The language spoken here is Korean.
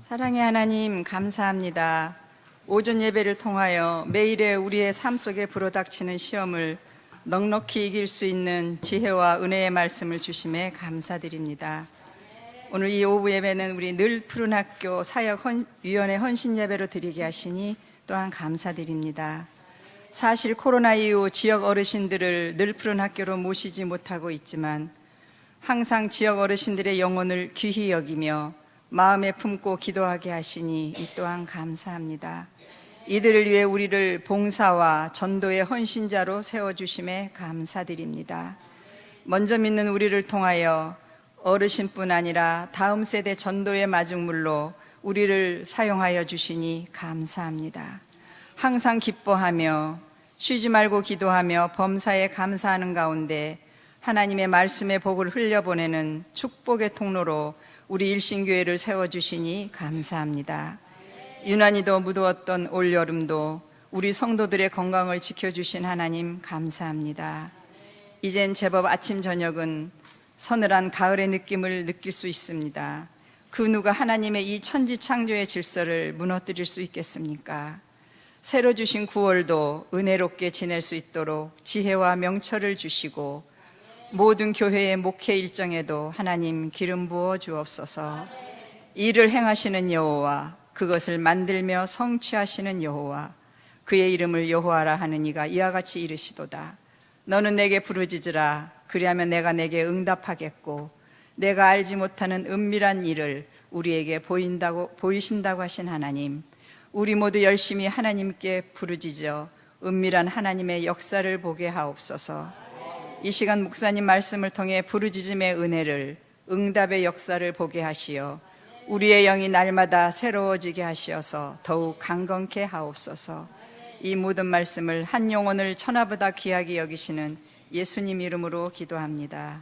사랑의 하나님 감사합니다. 오전 예배를 통하여 매일의 우리의 삶 속에 불어닥치는 시험을 넉넉히 이길 수 있는 지혜와 은혜의 말씀을 주심에 감사드립니다. 오늘 이 오후 예배는 우리 늘 푸른 학교 사역 헌- 위원회 헌신 예배로 드리게 하시니 또한 감사드립니다. 사실 코로나 이후 지역 어르신들을 늘 푸른 학교로 모시지 못하고 있지만 항상 지역 어르신들의 영혼을 귀히 여기며 마음에 품고 기도하게 하시니 이 또한 감사합니다. 이들을 위해 우리를 봉사와 전도의 헌신자로 세워주심에 감사드립니다. 먼저 믿는 우리를 통하여 어르신뿐 아니라 다음 세대 전도의 마중물로 우리를 사용하여 주시니 감사합니다. 항상 기뻐하며 쉬지 말고 기도하며 범사에 감사하는 가운데 하나님의 말씀의 복을 흘려보내는 축복의 통로로 우리 일신교회를 세워주시니 감사합니다. 유난히도 무더웠던 올여름도 우리 성도들의 건강을 지켜주신 하나님 감사합니다. 이젠 제법 아침 저녁은 서늘한 가을의 느낌을 느낄 수 있습니다. 그 누가 하나님의 이 천지 창조의 질서를 무너뜨릴 수 있겠습니까? 새로 주신 9월도 은혜롭게 지낼 수 있도록 지혜와 명철을 주시고 모든 교회의 목회 일정에도 하나님 기름 부어 주옵소서. 일을 행하시는 여호와 그것을 만들며 성취하시는 여호와 그의 이름을 여호와라 하는 이가 이와 같이 이르시도다. 너는 내게 부르짖으라 그리하면 내가 내게 응답하겠고 내가 알지 못하는 은밀한 일을 우리에게 보인다고 보이신다고 하신 하나님 우리 모두 열심히 하나님께 부르짖어 은밀한 하나님의 역사를 보게 하옵소서. 이 시간 목사님 말씀을 통해 부르짖음의 은혜를 응답의 역사를 보게 하시어 우리의 영이 날마다 새로워지게 하시어서 더욱 강건케 하옵소서. 이 모든 말씀을 한 영혼을 천하보다 귀하게 여기시는 예수님 이름으로 기도합니다.